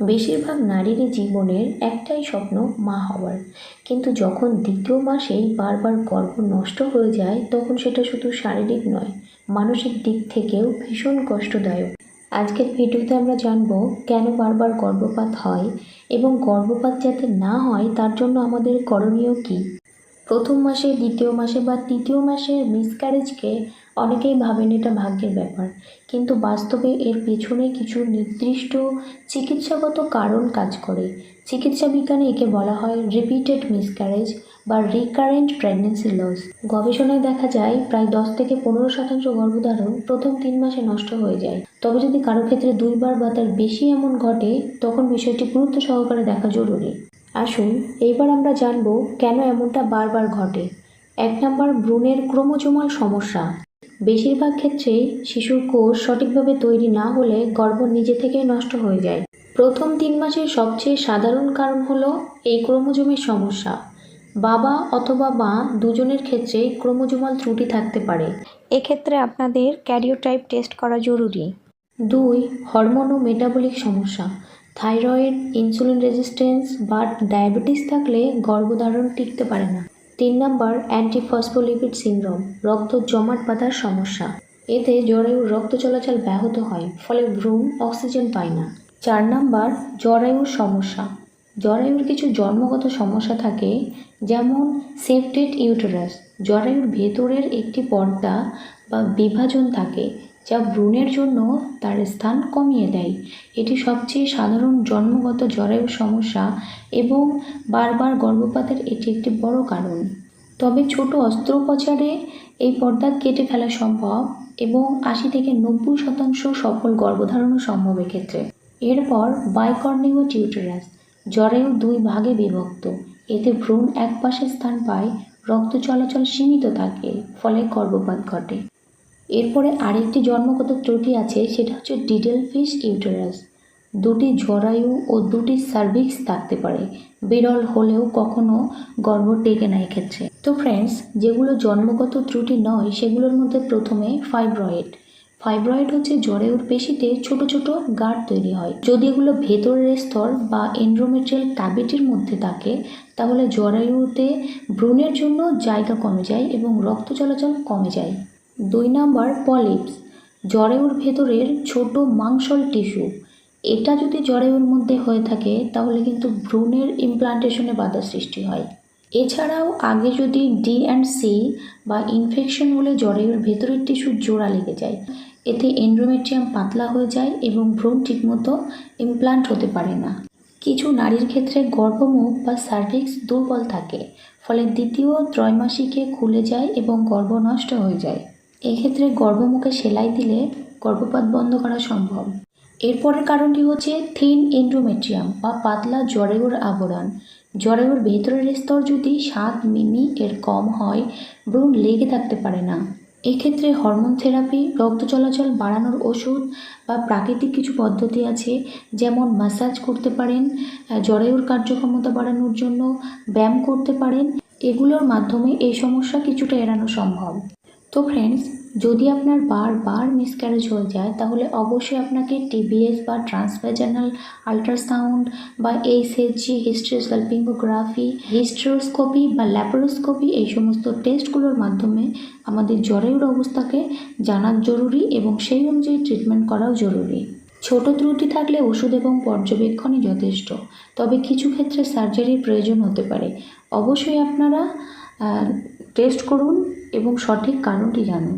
বেশিরভাগ নারীরই জীবনের একটাই স্বপ্ন মা হওয়ার। কিন্তু যখন দ্বিতীয় মাসেই বারবার গর্ভ নষ্ট হয়ে যায়, তখন সেটা শুধু শারীরিক নয়, মানসিক দিক থেকেও ভীষণ কষ্টদায়ক। আজকের ভিডিওতে আমরা জানব কেন বারবার গর্ভপাত হয় এবং গর্ভপাত যাতে না হয়, তার জন্য আমাদের করণীয় কী? প্রথম মাসে, দ্বিতীয় মাসে বা তৃতীয় মাসের মিসক্যারেজকে অনেকেই ভাবেন এটা ভাগ্যের ব্যাপার। কিন্তু বাস্তবে এর পেছনে কিছু নির্দিষ্ট চিকিৎসাগত কারণ কাজ করে। চিকিৎসা বিজ্ঞানে একে বলা হয় রিপিটেড মিসক্যারেজ বা রিকারেন্ট প্রেগনেন্সি লস গবেষণায় দেখা যায়, প্রায় দশ থেকে পনেরো শতাংশ গর্ভধারণ প্রথম তিন মাসে নষ্ট হয়ে যায়। তবে যদি কারও ক্ষেত্রে দুইবার বা তার বেশি এমন ঘটে, তখন বিষয়টি গুরুত্ব সহকারে দেখা জরুরি। আসুন এইবার আমরা জানব কেন এমনটা বারবার ঘটে। এক নম্বর ভ্রূণের ক্রোমোজোমাল সমস্যা। বেশিরভাগ ক্ষেত্রেই শিশুর কোষ সঠিকভাবে তৈরি না হলে গর্ভ নিজে থেকেই নষ্ট হয়ে যায়। প্রথম তিন মাসের সবচেয়ে সাধারণ কারণ হলো এই ক্রোমোজোমের সমস্যা। বাবা অথবা মা দুজনের ক্ষেত্রেই ক্রোমোজোমাল ত্রুটি থাকতে পারে। এক্ষেত্রে আপনাদের ক্যারিওটাইপ টেস্ট করা জরুরি। দুই হরমোন ও মেটাবলিক সমস্যা। থাইরয়েড, ইনসুলিন রেজিস্ট্যান্স বা ডায়াবেটিস থাকলে গর্ভধারণ টিকতে পারে না। তিন নম্বর, অ্যান্টিফসফোলিপিড সিনড্রোম, রক্ত জমাট বাঁধার সমস্যা। এতে জরায়ুর রক্ত চলাচল ব্যাহত হয়, ফলে ভ্রূণ অক্সিজেন পায় না। চার নম্বর জরায়ুর সমস্যা। জরায়ুর কিছু জন্মগত সমস্যা থাকে, যেমন সেফটেড ইউটেরাস জরায়ুর ভেতরের একটি পর্দা বা বিভাজন থাকে যা ভ্রূণের জন্য তার স্থান কমিয়ে দেয়। এটি সবচেয়ে সাধারণ জন্মগত জরায়ুর সমস্যা এবং বারবার গর্ভপাতের এটি একটি বড় কারণ। তবে ছোট অস্ত্রোপচারে এই পর্দা কেটে ফেলা সম্ভব এবং আশি থেকে নব্বই শতাংশ সফল গর্ভধারণও সম্ভব এক্ষেত্রে। এরপর বাইকর্নিও টিউটেরাস জরায়ু দুই ভাগে বিভক্ত। এতে ভ্রূণ এক পাশে স্থান পায়, রক্ত চলাচল সীমিত থাকে, ফলে গর্ভপাত ঘটে। এরপরে আরেকটি জন্মগত ত্রুটি আছে, সেটা হচ্ছে ডিডেল ফিশ ইউটেরাস। দুটি জরায়ু ও দুটি সার্ভিক্স থাকতে পারে। বিরল হলেও কখনো গর্ভ টেকে না এক্ষেত্রে। তো ফ্রেন্ডস যেগুলো জন্মগত ত্রুটি নয়, সেগুলোর মধ্যে প্রথমে ফাইব্রয়েড ফাইব্রয়েড হচ্ছে জরায়ুর পেশিতে ছোট ছোট গাঁট তৈরি হয়। যদি এগুলো ভেতরের স্তর বা এন্ড্রোমেট্রিয়াল ক্যাভিটির মধ্যে থাকে, তাহলে জরায়ুতে ভ্রূণের জন্য জায়গা কমে যায় এবং রক্ত চলাচল কমে যায়। দুই নাম্বার পলিপস, জরায়ুর ভেতরের ছোট মাংসল টিস্যু। এটা যদি জরায়ুর মধ্যে হয়ে থাকে, তাহলে কিন্তু ভ্রূণের ইমপ্লান্টেশনে বাধা সৃষ্টি হয়। এছাড়াও আগে যদি ডি অ্যান্ড সি বা ইনফেকশন হলে জরায়ুর ভেতরের টিস্যু জোড়া লেগে যায়, এতে এন্ড্রোমেট্রিয়াম পাতলা হয়ে যায় এবং ভ্রূণ ঠিকমতো ইমপ্লান্ট হতে পারে না। কিছু নারীর ক্ষেত্রে গর্ভমুখ বা সার্ভিক্স দুর্বল থাকে, ফলে দ্বিতীয় ত্রৈমাসিকে খুলে যায় এবং গর্ভ নষ্ট হয়ে যায়। এক্ষেত্রে গর্ভমুখে সেলাই দিলে গর্ভপাত বন্ধ করা সম্ভব। এরপরের কারণটি হচ্ছে থিন এন্ড্রোমেট্রিয়াম বা পাতলা জরায়ুর আবরণ। জরায়ুর ভেতরের স্তর যদি সাত মিমি এর কম হয় ভ্রূণ লেগে থাকতে পারে না। এক্ষেত্রে হরমোন থেরাপি, রক্ত চলাচল বাড়ানোর ওষুধ বা প্রাকৃতিক কিছু পদ্ধতি আছে, যেমন মাসাজ করতে পারেন জরায়ুর কার্যক্ষমতা বাড়ানোর জন্য ব্যায়াম করতে পারেন। এগুলোর মাধ্যমে এই সমস্যা কিছুটা এড়ানো সম্ভব। তো ফ্রেন্ডস যদি আপনার বারবার মিসক্যারেজ হয়ে যায়, তাহলে অবশ্যই আপনাকে টিবিএস বা ট্রান্সভেজানাল আল্ট্রাসাউন্ড বা এইচএসজি হিস্ট্রোসালপিঙ্গোগ্রাফি হিস্ট্রোস্কোপি বা ল্যাপারোস্কোপি এই সমস্ত টেস্টগুলোর মাধ্যমে আমাদের জরায়ুর অবস্থাকে জানা জরুরি এবং সেই অনুযায়ী ট্রিটমেন্ট করাও জরুরি। ছোট ত্রুটি থাকলে ওষুধ এবং পর্যবেক্ষণই যথেষ্ট, তবে কিছু ক্ষেত্রে সার্জারির প্রয়োজন হতে পারে। অবশ্যই আপনারা টেস্ট করুন এবং সঠিক কারণটি জানুন।